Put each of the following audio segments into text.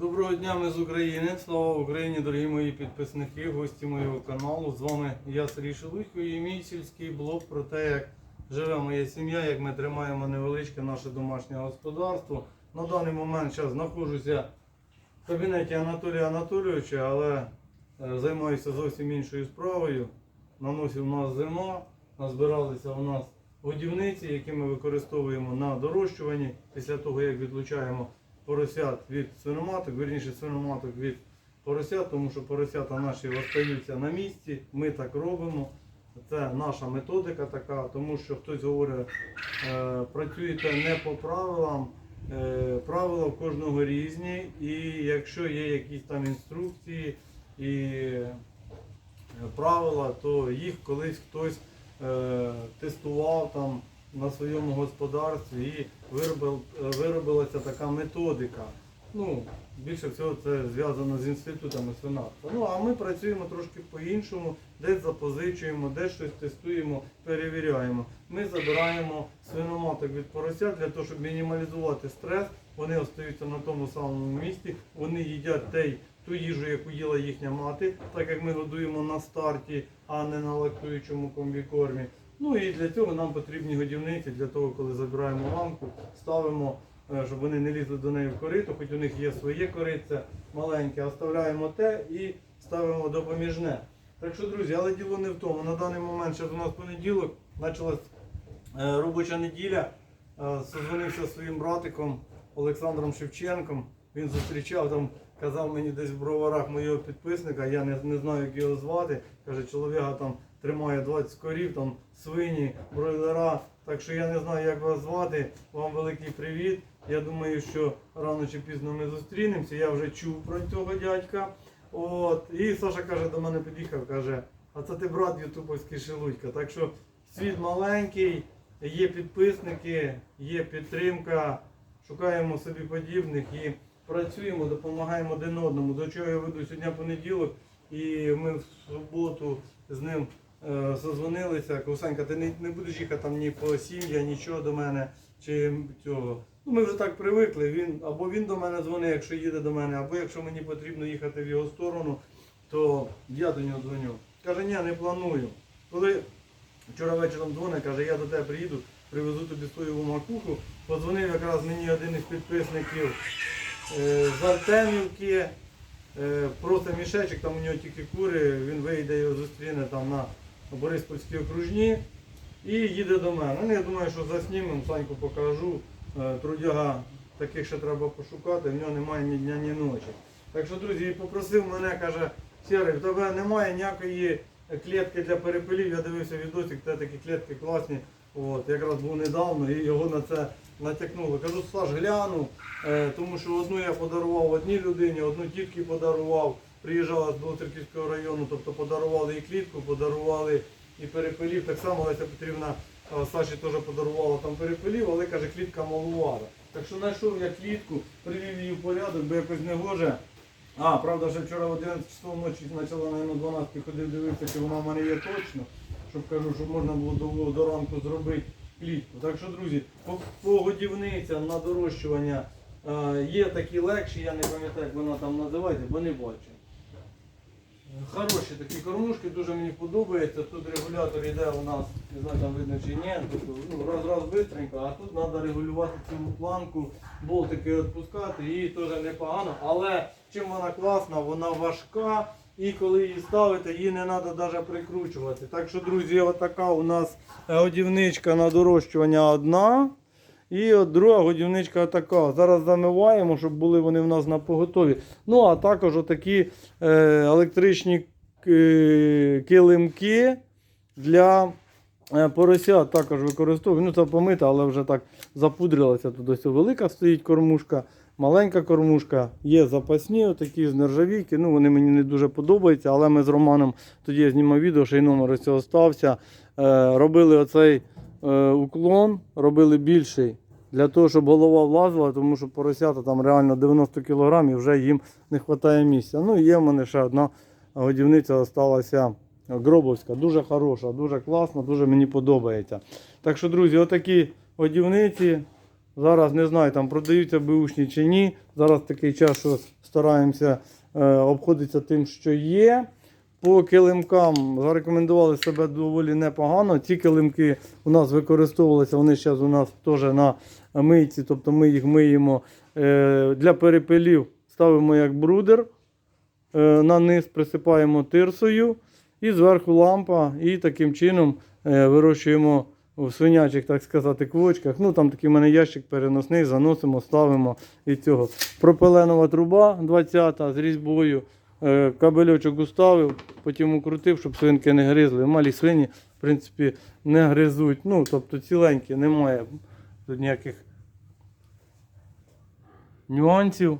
Доброго дня, ми з України. Слава Україні, дорогі мої підписники, гості моєго каналу. З вами я Сергій Шелудько і мій сільський блог про те, як живе моя сім'я, як ми тримаємо невеличке наше домашнє господарство. На даний момент зараз знаходжуся в кабінеті Анатолія Анатолійовича, але е, займаюся зовсім іншою справою. На носі нас зима, назбиралися у нас годівниці, які ми використовуємо на дорощуванні після того, як відлучаємо поросят від свиноматок, вірніше свиноматок від поросят, тому що поросята наші остаються на місці. Ми так робимо. Це наша методика така, тому що хтось говорить, е, працюєте не по правилам. Е, правила в кожного різні, і якщо є якісь там інструкції і е, правила, то їх колись хтось тестував там на своєму господарстві і е, виробилася така методика. Ну, більше всього це зв'язано з інститутами свинарства. Ну а ми працюємо трошки по-іншому, десь запозичуємо, десь щось тестуємо, перевіряємо. Ми забираємо свиноматок від поросят для того, щоб мінімалізувати стрес. Вони остаються на тому самому місці, вони їдять той, ту їжу, яку їла їхня мати, так як ми годуємо на старті, а не на лактуючому комбікормі. Ну і для цього нам потрібні годівниці, для того, коли забираємо ламку, ставимо, е, щоб вони не лізли до неї в корито, хоч у них є своє кориця маленьке, оставляємо те і ставимо допоміжне. Так що, друзі, але діло не в тому. На даний момент ще у нас понеділок почалась е, робоча неділя. Е, Созвонився своїм братиком Олександром Шевченком. Він зустрічав там, казав мені десь в броварах моєго підписника, я не, не знаю, як його звати. Каже, чоловіка там тримає 20 корів, там свині, бройлера. Так що я не знаю, як вас звати. Вам великий привіт. Я думаю, що рано чи пізно ми зустрінемося. Я вже чув про цього дядька. От. І Саша каже, до мене під'їхав, каже, а це ти брат Ютубовський Шелудька. Так що світ маленький, є підписники, є підтримка, шукаємо собі подібних і працюємо, допомагаємо один одному. До чого я веду сьогодні понеділок, і ми в суботу з ним созвонилися. Ковсанька, ти не, не будеш їхати там ні по сім'я, нічого до мене чи цього. Ну, ми вже так привикли. Він або він до мене дзвонить, якщо їде до мене, або якщо мені потрібно їхати в його сторону, то я до нього дзвоню. Каже, ні, не планую. Коли вчора вечором дзвонить, каже, я до тебе приїду, привезу тобі соєву макуху. Подзвонив якраз мені один із підписників е, з Артемівки. Е, Просто мішечок, там у нього тільки кури, він вийде його зустріне там на Бориспольській окружні і їде до мене. Ну, я думаю, що заснімемо, Саньку покажу. Е, Трудяга таких ще треба пошукати, в нього немає ні дня, ні ночі. Так що, друзі, попросив мене, каже, Сірий, в тебе немає ніякої клітки для перепилів. Я дивився відосик, те такі клітки класні. От, якраз був недавно і його на це натякнули. Кажу, Саш, гляну, е, тому що одну я подарував одній людині, одну тітки подарував. Приїжджала з Білоцерківського району, тобто подарували і клітку, подарували і перепилів. Так само Леся Петрівна Саші теж подарувала там перепилів, але каже, клітка малувата. Так що знайшов я клітку, привів її в порядок, бо якось не гоже. А, правда, ще вчора в 11 часов ночі почала, мабуть, 12 ходив дивитися, чи вона в мене є точно, щоб кажу, щоб можна було до, до ранку зробити клітку. Так що, друзі, по годівницям на дорощування е, є такі легші, я не пам'ятаю, як вона там називається, бо не бачу. Хороші такі кормушки, дуже мені подобається. Тут регулятор йде у нас, не знаю, там видно чи ні, тобто, ну, раз раз бистренько, а тут треба регулювати цю планку, болтики відпускати, її теж непогано. Але чим вона класна, вона важка. І коли її ставите, її не треба навіть прикручувати. Так що, друзі, отака у нас годівничка на дорощування одна. І от друга годівничка така. Зараз замиваємо, щоб були вони в нас на поготові. Ну, а також отакі е, електричні е, килимки для е, поросят також використовую. Ну, це помита, але вже так запудрилася. Тут ось велика стоїть кормушка, маленька кормушка. Є запасні, отакі з нержавійки. Ну, вони мені не дуже подобаються, але ми з Романом тоді я знімав відео, ще й номер ось цього стався. Е, робили оцей е, уклон, робили більший. Для того, щоб голова влазила, тому що поросята там реально 90 кг і вже їм не вистачає місця. Ну є в мене ще одна годівниця залишилася Гробовська. Дуже хороша, дуже класна, дуже мені подобається. Так що, друзі, отакі годівниці Зараз не знаю, там продаються беушні чи ні. Зараз такий час, що стараємося е, обходитися тим, що є. По килимкам зарекомендували себе доволі непогано. Ці килимки у нас використовувалися, вони зараз у нас теж на мийці, тобто ми їх миємо е, для перепилів, ставимо як брудер, е, на низ присипаємо тирсою і зверху лампа, і таким чином е, вирощуємо в свинячих, так сказати, квочках. Ну там такий в мене ящик переносний, заносимо, ставимо і цього. Пропиленова труба 20 з різьбою. Е, Кабельочок уставив, потім укрутив, щоб свинки не гризли. Малі свині, в принципі, не гризуть. Ну, тобто ціленькі, немає тут ніяких нюансів.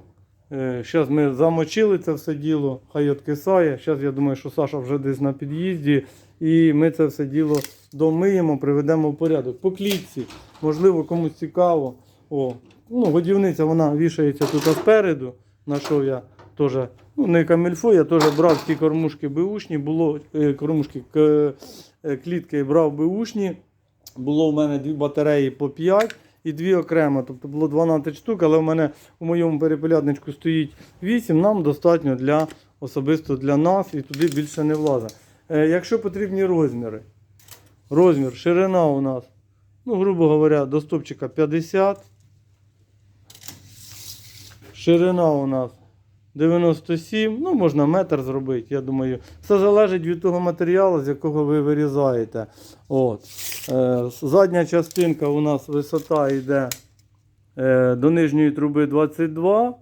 Зараз ми замочили це все діло, хай откисає. Зараз я думаю, що Саша вже десь на під'їзді. І ми це все діло домиємо, приведемо в порядок. По клітці, можливо, комусь цікаво. О, ну, годівниця вона вішається тут спереду. На що я теж, ну не камільфо, я теж брав ті кормушки беушні, було е, кормушки е, клітки брав беушні. Було в мене дві батареї по 5 і дві окремо. Тобто було 12 штук, але в мене у моєму перепелядничку стоїть 8. Нам достатньо для особисто для нас і туди більше не влазить. Е, якщо потрібні розміри, розмір, ширина у нас, ну, грубо говоря, до стопчика 50. Ширина у нас 97, ну можна метр зробити, я думаю. Все залежить від того матеріалу, з якого ви вирізаєте. От. Е, задня частинка у нас висота йде е, до нижньої труби 22.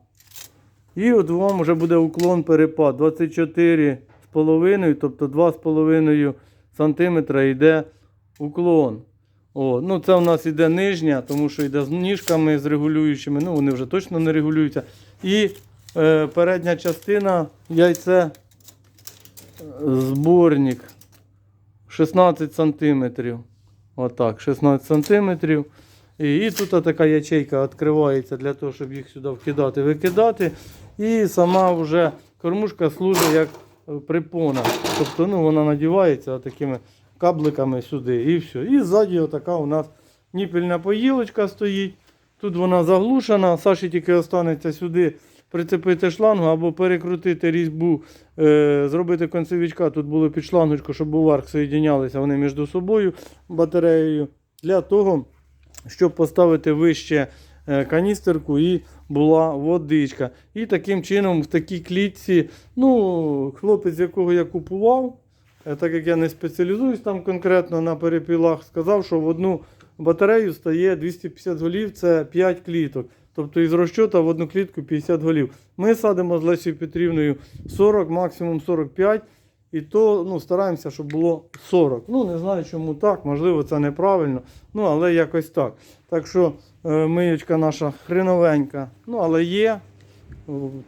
І от вам вже буде уклон перепад 24 з половиною, тобто 2,5 см йде уклон. О, ну це у нас йде нижня, тому що йде з ніжками з регулюючими, ну вони вже точно не регулюються. І передня частина яйце е, зборник 16 см. Отак, 16 см. І, і тут така ячейка відкривається для того, щоб їх сюди вкидати, викидати. І сама вже кормушка служить як е, припона. Тобто ну, вона надівається такими кабликами сюди і все. І ззаді отака у нас ніпельна поїлочка стоїть. Тут вона заглушена. Саші тільки останеться сюди прицепити шлангу або перекрутити різьбу, е, зробити концевичка. Тут було під шлангочку, щоб у варх соєдинялися вони між собою батареєю. Для того, щоб поставити вище е, каністерку і була водичка. І таким чином в такій клітці, ну, хлопець, якого я купував, е, так як я не спеціалізуюсь там конкретно на перепілах, сказав, що в одну батарею стає 250 голів, це 5 кліток. Тобто із розчота в одну клітку 50 голів. Ми садимо з Лесією Петрівною 40, максимум 45. І то ну, стараємося, щоб було 40. Ну, не знаю, чому так, можливо, це неправильно. Ну, але якось так. Так що е, миючка наша хреновенька. Ну, але є.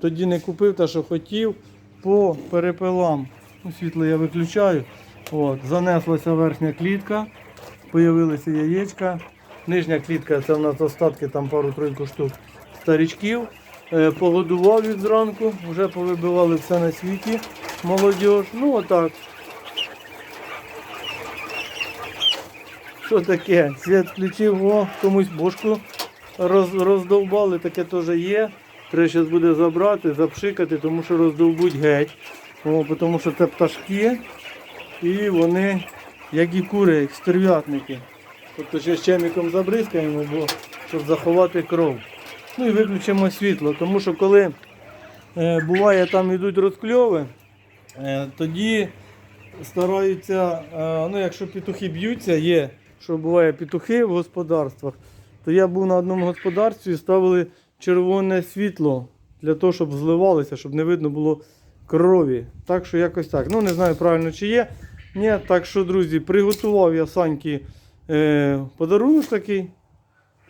Тоді не купив те, що хотів. По перепилам. Ну, світло я виключаю. От, занеслася верхня клітка. Появилися яєчка. Нижня клітка це в нас остатки, там пару-тройку штук старічків. Е, Погодував від зранку, вже повибивали все на світі. Молодіж. Ну отак. Що таке? Світ включив, о, комусь бошку роз, роздовбали, таке теж є. Треба зараз буде забрати, запшикати, тому що роздовбуть геть. О, тому що це пташки. І вони, як і кури, як стерв'ятники. Тобто ще з чеміком забризкаємо, бо щоб заховати кров. Ну і виключимо світло, тому що коли е, буває там йдуть розкльови, е, тоді стараються, е, ну якщо петухи б'ються, є, що буває петухи в господарствах, то я був на одному господарстві і ставили червоне світло для того, щоб зливалося, щоб не видно було крові. Так що якось так. Ну не знаю правильно чи є. Ні, так що, друзі, приготував я Саньки е, подарунок такий.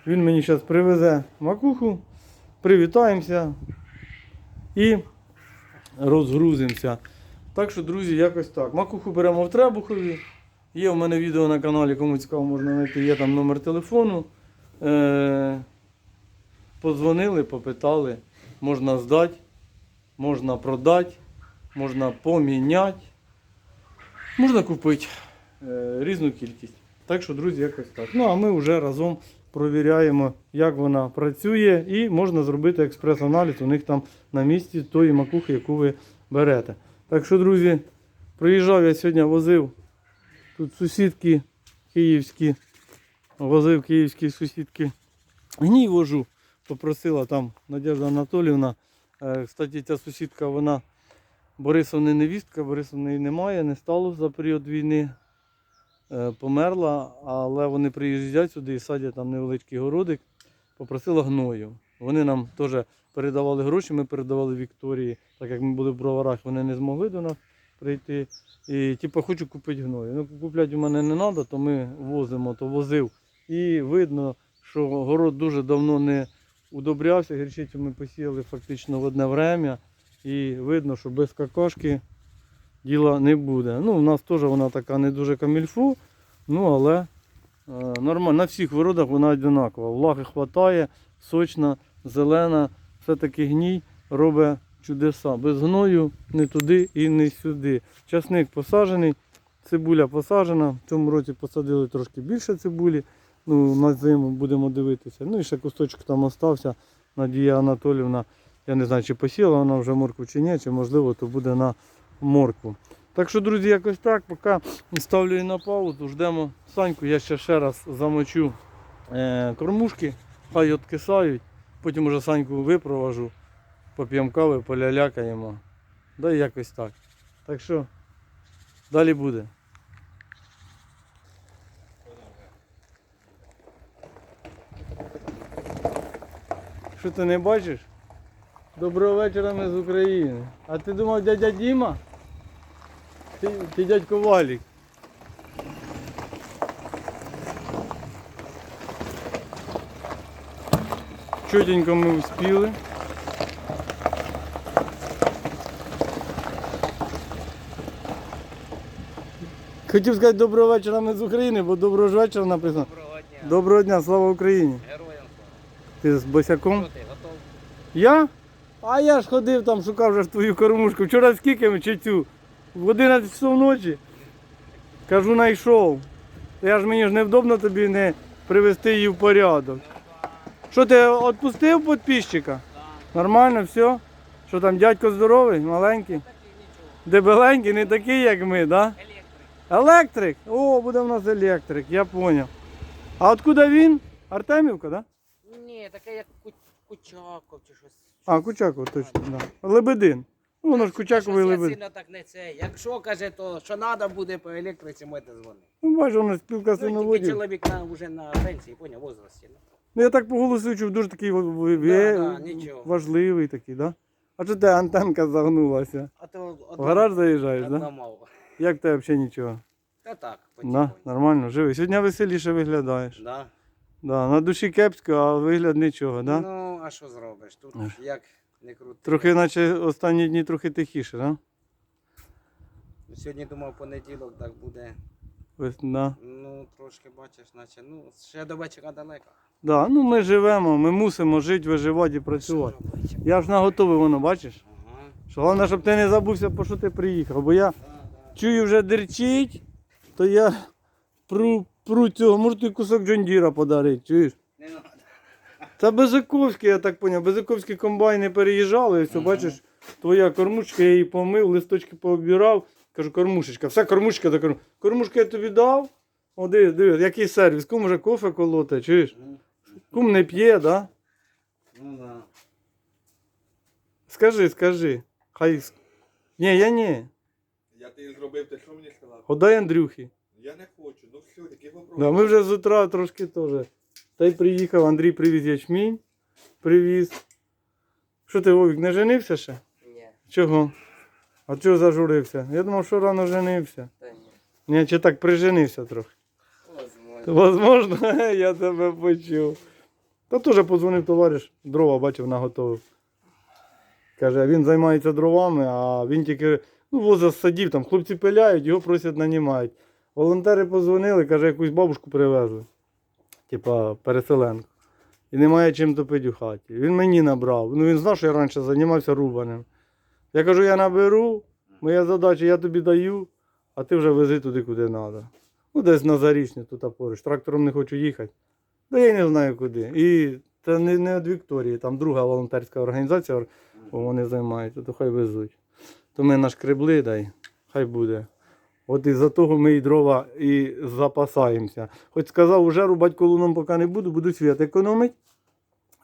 Він мені зараз привезе макуху, привітаємося і розгрузимося. Так що, друзі, якось так. Макуху беремо в Требухові. Є в мене відео на каналі, кому цікаво, можна знайти, є там номер телефону. Е, Позвонили, попитали, можна здати, можна продати, можна поміняти, можна купити е, різну кількість. Так що, друзі, якось так. Ну а ми вже разом провіряємо, як вона працює, і можна зробити експрес-аналіз у них там на місці тої макухи, яку ви берете. Так що, друзі, приїжджав я сьогодні, возив тут сусідки київські, возив київські сусідки. Гній вожу, попросила там Надежда Анатоліївна. Е, Кстати, ця сусідка, вона Борисовна невістка, Борисовної немає, не стало за період війни. Е, Померла, але вони приїжджають сюди і садять там невеличкий городик. Попросила гною. Вони нам теж передавали гроші, ми передавали Вікторії, так як ми були в броварах, вони не змогли до нас прийти. І типу, хочу купити гною. Ну, купляти у мене не треба, то ми возимо, то возив. І видно, що город дуже давно не удобрявся. Гірчицю ми посіяли фактично в одне время. І видно, що без какашки діла не буде. Ну, у нас теж вона така не дуже камільфу, ну але е, нормально. На всіх виродах вона одинакова. Влаги вистачає, сочна, зелена, все-таки гній робить чудеса. Без гною не туди і не сюди. Часник посаджений, цибуля посаджена. В цьому році посадили трошки більше цибулі. Ну, на зиму будемо дивитися. Ну і ще кусочок там остався. Надія Анатолівна, я не знаю, чи посіяла вона вже моркву чи ні, чи можливо то буде на моркву. Так що, друзі, якось так. Поки ставлю її на паузу, ждемо Саньку. Я ще ще раз замочу е, кормушки, хай откисають. Потім уже Саньку випроважу, поп'ємо кави, полялякаємо. Да і якось так. Так що далі буде. Що ти не бачиш? Доброго вечора ми з України. А ти думав дядя Діма? Ти, ти дядько Валік. Чотенько ми успіли. Хотів сказати доброго вечора ми з України, бо доброго ж вечора написано. Доброго дня. Доброго дня, слава Україні. Героям слава. Ти з босяком? Що ти, готов? Я? А я ж ходив там, шукав вже твою кормушку. Вчора скільки ми чи цю? В 11 часов ночі. Кажу, знайшов. Я ж мені ж невдобно тобі не привести її в порядок. Що ти відпустив підписчика? Нормально, все? Що там дядько здоровий, маленький? Дебеленький, не такий, як ми, да? Електрик. Електрик? О, буде в нас електрик, я зрозумів. А откуда він? Артемівка, так? Да? Ні, таке як Ку- Кучаков чи щось. А, Кучаков, точно, да. Лебедин. Ну, ж Кучаковий Щось я сильно так не це. Якщо каже, то що треба буде по електриці, можете дзвонити. Ну, бачу, воно спілка Ну, тільки синоводів. чоловік на, вже на пенсії, поняв, возрасті. Ну. Ну, я так по голосу чув, дуже такий в- в- Да, ве- да, нічого. важливий такий, да? А що те антенка загнулася? А то В гараж заїжджаєш, одна да? мова. Як тебе взагалі нічого? Та так, Да, потихоньку. нормально, живий. Сьогодні веселіше виглядаєш. Да. Да, на душі кепсько, а вигляд нічого, да? Ну, а що зробиш? Тут як не крути. Трохи, наче останні дні трохи тихіше, да? Сьогодні думав понеділок, так буде. Да. Ну, трошки бачиш, наче, ну, ще до вечора далеко. Да, ну ми живемо, ми мусимо жити, виживати і працювати. Я ж наготовий воно, бачиш? Ага. Що головне, щоб ти не забувся, по що ти приїхав. Бо я Да, да. чую вже дерчить, то я пру, пру цього, можу тобі кусок Джондіра подарити, чуєш? Та Безиковський, я так поняв, Безиковські комбайни переїжджали, і все, Ага. бачиш, твоя кормушка, я її помив, листочки пообірав. Кажу, кормушечка, все кормушечка до кормушка. Кормушку я тобі дав. О, диви, диви, який сервіс, кум вже кофе колоте, чуєш? Кум не п'є, да? Ну да. Скажи, скажи. Хай. Ні, я ні. Я тобі зробив те, що мені сказав. Отдай Андрюхі. Я не хочу. Ну все, який вопрос. Да, ми вже з утра трошки теж. Та й приїхав, Андрій привіз ячмінь. Привіз. Що ти, Вовік, не женився ще? Ні, Чого? А чого зажурився? Я думав, що рано женився. та ні. Ні, чи так приженився трохи. Возможно. Возможно, я тебе почув. Та теж подзвонив товариш, дрова бачив, наготовив. Каже, він займається дровами, а він тільки ну, воза садів, там хлопці пиляють, його просять нанімають. Волонтери подзвонили, каже, якусь бабушку привезли. Типа переселенку. І немає чим топити у хаті. Він мені набрав. Ну він знав, що я раніше займався рубаним. Я кажу, я наберу, моя задача, я тобі даю, а ти вже вези туди, куди треба. Ну, десь на зарічні тут поруч. Трактором не хочу їхати. Да я не знаю куди. І це не, не від Вікторії, там друга волонтерська організація, вони займаються, то хай везуть. То ми нашкребли, дай, хай буде. От із-за того ми і дрова і запасаємося. Хоч сказав, уже рубати колуном поки не буду, буду світ економити.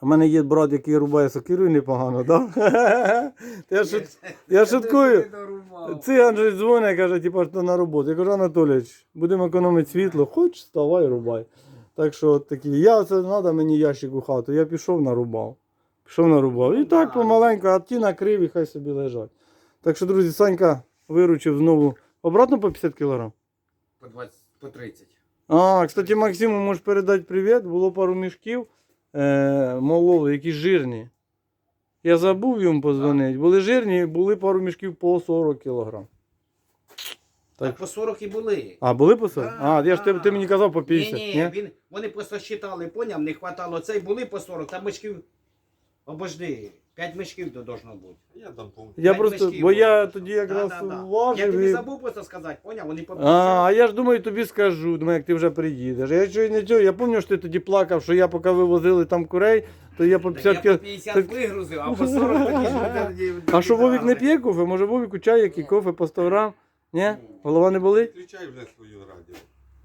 У мене є брат, який рубає сокирою непогано, так? Да? я, шут... я шуткую. Циган же дзвонить, каже, типу, що на роботу. Я кажу, Анатолійович, будемо економити світло, хоч вставай, рубай. Так що от такі, я це треба мені ящик у хату. Я пішов нарубав. Пішов нарубав. І так помаленьку, а ті накрив і хай собі лежать. Так що, друзі, Санька виручив знову обратно по 50 кг. По 20, по 30. А, кстати, Максиму можеш передати привіт. Було пару мішків е, мололи, які жирні. Я забув йому позвонити. Були жирні, були пару мішків по 40 кг. Так по 40 і були. А, були по 40? Да, А, я ж ти, ти мені казав по 50. Ні, ні, він, вони просто считали, поняв, не хватало цей, були по 40, там мішків, обожди, 5 мішків то должно бути. Я там помню. Я П'ять просто, мішків бо я тоді якраз да, да. Я важив. тобі і- забув просто сказати, поняв, вони А, 50. а я ж думаю, тобі скажу, думаю, як ти вже приїдеш. Я чую не чую. Я пам'ятаю, що ти тоді плакав, що я поки вивозили там курей, то я по Так 50 я по 50 вигрузив, а по 40 тоді А що Вовік не п'є кофе? Може Вовіку чай, який кофе по 100 грам? Ні? Голова не болить? Включай вже свою радіо.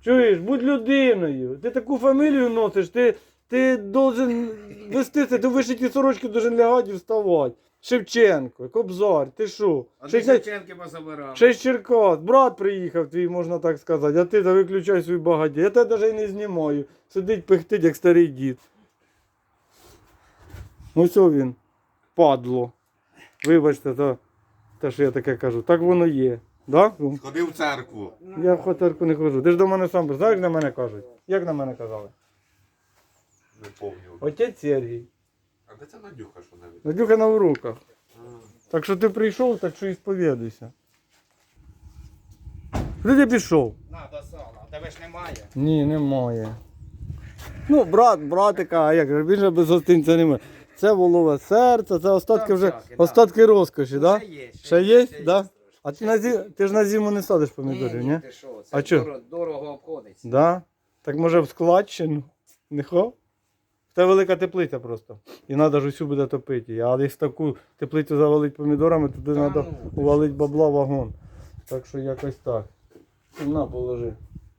Чуєш, будь людиною. Ти таку фамілію носиш, ти, ти должен вести це, ти в вишиті сорочки должен лягати і вставати. Шевченко, Кобзар, ти що? А ти 60 Шевченки позабирав. Шесть Черкас, брат приїхав твій, можна так сказати, а ти та виключай свій багаття. Я тебе навіть і не знімаю. Сидить, пихтить, як старий дід. Ось о він. Падло. Вибачте, то, те, що я таке кажу. Так воно є. Да? Сходи в церкву. Я в хотерку не хожу. Ти ж до мене сам знаєш, як на мене кажуть? Як на мене казали? Не помню. Отець Сергій. А де це Надюха, що навіть? Надюха на уроках. Так що ти прийшов, так що і сповідуйся. Куди ти пішов? На, до сала, тебе ж немає. Ні, немає. Ну, брат, братика, а як же, він же без гостинця немає. Це волове серце, це остатки Там вже всяке, да. остатки розкоші, так? Да? Ще є, Ще є, ще да? трошки. А ти на, зі... ти ж на зиму не садиш помідорів, ні? ні, ти що, це А чо? дорого, дорого обходиться. Да? Так може в складчину? Не хо? Це велика теплиця просто. І треба ж усю буде топити. А якщо таку теплицю завалить помідорами, то Та треба ну, увалити бабла вагон. Так що якось так. На, положи.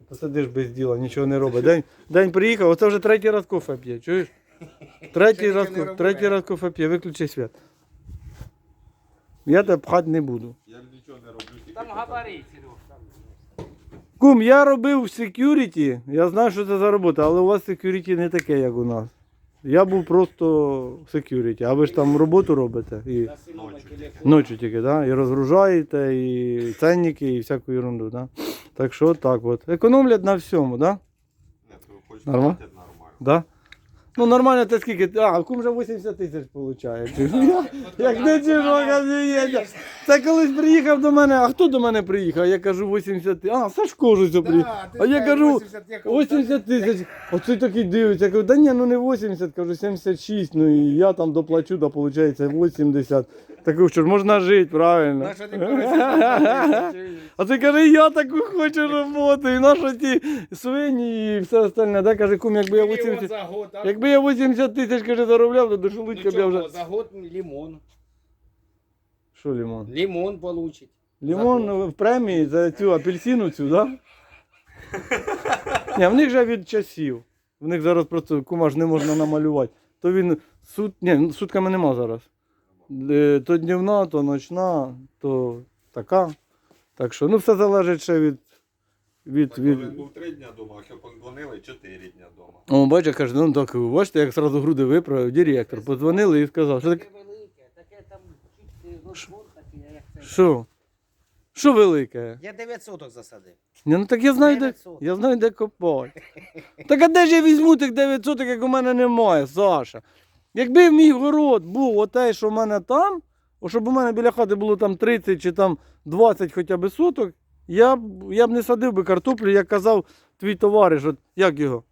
Посидиш без діла, нічого не робить. День, день приїхав, оце вже третій раз кофе п'є, чуєш? Третій раз, третій раз кофе п'є, виключи свят. Я тебе пхати не буду. Я нічого не роблю. Там габарит, Кум, я робив в секюріті, я знаю, що це за робота, але у вас секюріті не таке, як у нас. Я був просто в секюріті, а ви ж там роботу робите. І Ночі. тільки, да? і розгружаєте, і ценники, і всяку ерунду. Да? Так що так от. Економлять на всьому, да? Нормально? платять нормально. Да? Ну нормально, це скільки? А, кум вже 80 тисяч виходить. Як не чужого газує. Це колись приїхав до мене, а хто до мене приїхав? Я кажу 80 тисяч. А, Сашко ж приїхав. А я кажу, 80 тисяч. Оце такий дивиться. Я кажу, да ні, ну не 80, кажу, 76. Ну і я там доплачу, да виходить 80. Так що ж можна жити, правильно. Ти? А ти каже, я таку хочу роботу, і нащо ті свині і все остальне. Да, каже, кум, якби я 80, за год, а? якби я 80 тисяч каже, заробляв, то до шелудька б я вже. за год лимон. Що лимон? Лимон получить. Лимон ну, в премії за цю апельсину цю, да? Ні, в них же від часів. В них зараз просто кума ж не можна намалювати. То він сут... Ні, ну, сутками нема зараз. Е, То днівна, то ночна, то така. Так що, ну все залежить ще від. від, Так, від... коли був три дня вдома, а що подзвонили, чотири дня вдома. О, бачиш, каже, ну так, бачите, як зразу груди виправив, директор. Подзвонили і сказав, що таке. Велике, таке там чуть як це. Що? Що велике? Я 9 соток засадив. Ні, ну так я знаю, де, 900. я знаю, де копати. Так а де ж я візьму тих 900, як у мене немає, Саша? Якби мій город був отей, що в мене там, щоб у мене біля хати було там 30 чи там 20 хоча б соток, я б, я б не садив би картоплю, як казав твій товариш, от, як його?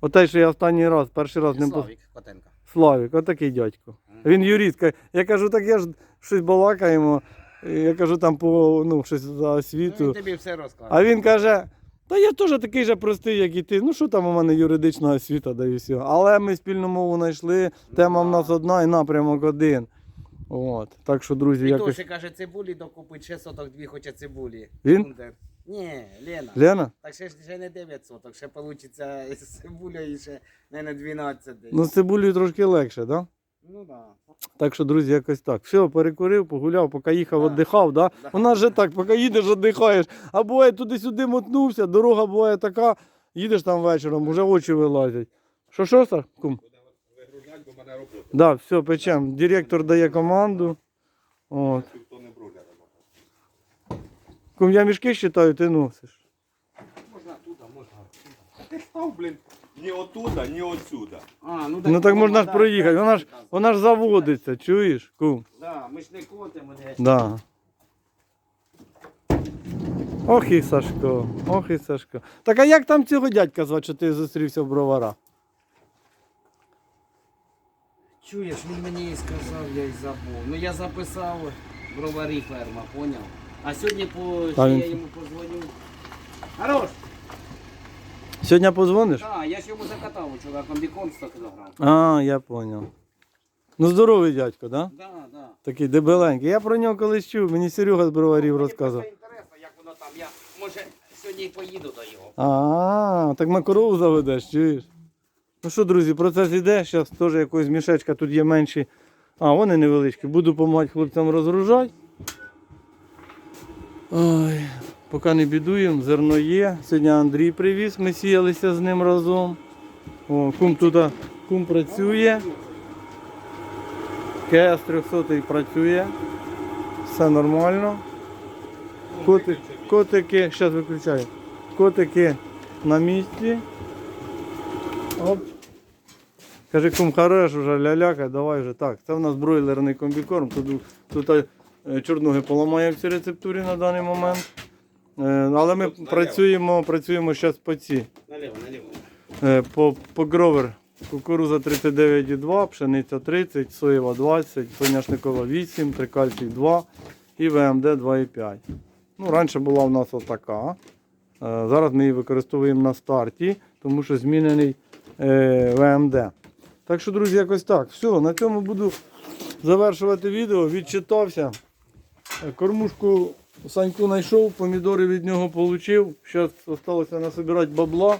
Отей, що я останній раз, перший раз по... Славік Котенко. Славік, отакий дядько. Він юрист. Я кажу, так я ж щось балакаємо. Я кажу, там по ну, щось за Ну, освіту. він тобі все розкаже. А він каже: Та я теж такий же простий, як і ти. Ну що там у мене юридична освіта, да і все. Але ми спільну мову знайшли, тема в нас одна і напрямок один. От. Так що, друзі, І якось. каже, цибулі докупить, ще соток дві хоче цибулі. Він? Кундер. Ні, Лена. Лена? Так ще, ж- ще не 9 соток, ще вийде з цибулею ще не на 12 десь. Ну, з цибулею трошки легше, так? Да? Так що, друзі, якось так. Все, перекурив, погуляв, поки їхав, віддихав, да? Нас же так, поки їдеш, віддихаєш. А буває туди-сюди мотнувся, дорога буває така, їдеш там вечором, вже очі вилазять. Що, що, Сар? Кум? Буде бо мене робота. Да, все, печем. Директор дає команду. От. Кум, я мішки считаю, ти носиш. Можна туди, можна. Ти став, блін, ні отуда, ні отсюда. А, ну, Ну так можна ж проїхати. Вона ж, вона ж заводиться, чуєш? Кум? Да, ми ж не котимо десь. Да. Ох і Сашко, ох і Сашко. Так а як там цього дядька звати, що ти зустрівся в броварах? Чуєш, він мені і сказав, я й забув. Ну я записав бровари ферма, поняв? А сьогодні по Та ще він- я йому позвоню. Хорош! Сьогодні позвониш? Так, я ж йому закатав вчора комбікон 100 кг. А, я зрозумів. Ну здоровий дядько, да? Да, да. Такий дебеленький. Я про нього колись чув, мені Серега з броварів Мені розказував. просто інтересно, як воно там. Я може сьогодні і поїду до його. А, так на корову заведеш, чуєш? Ну що, друзі, процес іде, зараз теж якогось мішечка, тут є менші. А, вони невеличкі. Буду допомагати хлопцям розгружати. Ой, поки не бідуємо, зерно є. Сьогодні Андрій привіз, ми сіялися з ним разом. О, кум тут кум працює. КС 300 працює. Все нормально. Котик, котики, зараз виключаю. Котики на місці. Оп. Каже, кум, хорош уже ляляка, давай вже так. Це в нас бройлерний комбікорм. Тут, тут е, чорноги поламаємо в цій рецептурі на даний момент. Е, Але ми Тут працюємо, працюємо зараз по ці. Наліво, наліво. Е, По, по гровер. Кукуруза 39,2, пшениця 30, соєва 20, соняшникова 8, трикальцій 2 і ВМД 2,5. Ну, раніше була у нас отака. Е, Зараз ми її використовуємо на старті, тому що змінений ВМД. Так що, друзі, якось так. Все, на цьому буду завершувати відео. Відчитався. Кормушку Саньку знайшов, помідори від нього отримав. Зараз залишилося насобирати бабла.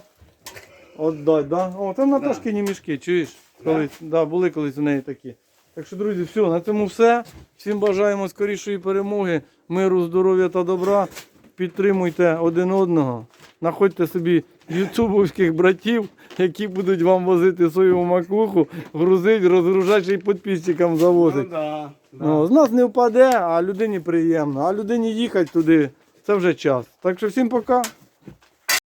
Отдать, да? О, там Наташкині мішки, чуєш? Колись, да, були колись у неї такі. Так що, друзі, все, на цьому все. Всім бажаємо скорішої перемоги, миру, здоров'я та добра. Підтримуйте один одного. Находьте собі ютубовських братів, які будуть вам возити свою макуху, грузить, розгружати й підписчикам завозить. Ну, да, да. Ну, з нас не впаде, а людині приємно. А людині їхати туди це вже час. Так що всім пока.